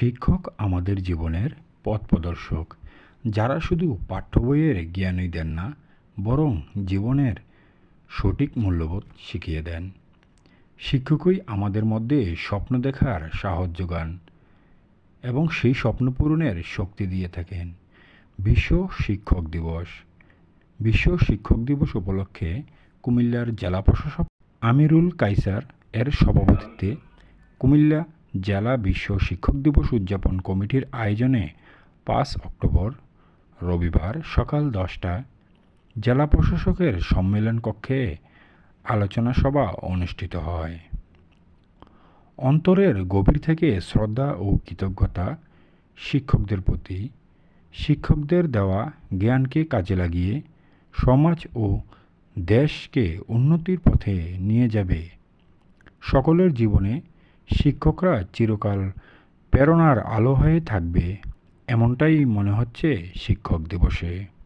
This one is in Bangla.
শিক্ষক আমাদের জীবনের পথ প্রদর্শক, যারা শুধু পাঠ্য বইয়ের জ্ঞানই দেন না, বরং জীবনের সঠিক মূল্যবোধ শিখিয়ে দেন। শিক্ষকই আমাদের মধ্যে স্বপ্ন দেখার সাহস যোগান এবং সেই স্বপ্ন পূরণের শক্তি দিয়ে থাকেন। বিশ্ব শিক্ষক দিবস। বিশ্ব শিক্ষক দিবস উপলক্ষে কুমিল্লার জেলা প্রশাসক আমিরুল কাইসার এর সভাপতিত্বে কুমিল্লা জেলা বিশ্ব শিক্ষক দিবস উদযাপন কমিটির আয়োজনে পাঁচ অক্টোবর, রবিবার সকাল দশটায় জেলা প্রশাসকের সম্মেলন কক্ষে আলোচনা সভা অনুষ্ঠিত হয়। অন্তরের গভীর থেকে শ্রদ্ধা ও কৃতজ্ঞতা শিক্ষকদের প্রতি, শিক্ষকদের দেওয়া জ্ঞানকে কাজে লাগিয়ে সমাজ ও দেশকে উন্নতির পথে নিয়ে যাবে। সকলের জীবনে শিক্ষকরা চিরকাল প্রেরণার আলো হয়ে থাকবে এমনটাই মনে হচ্ছে শিক্ষক দিবসে।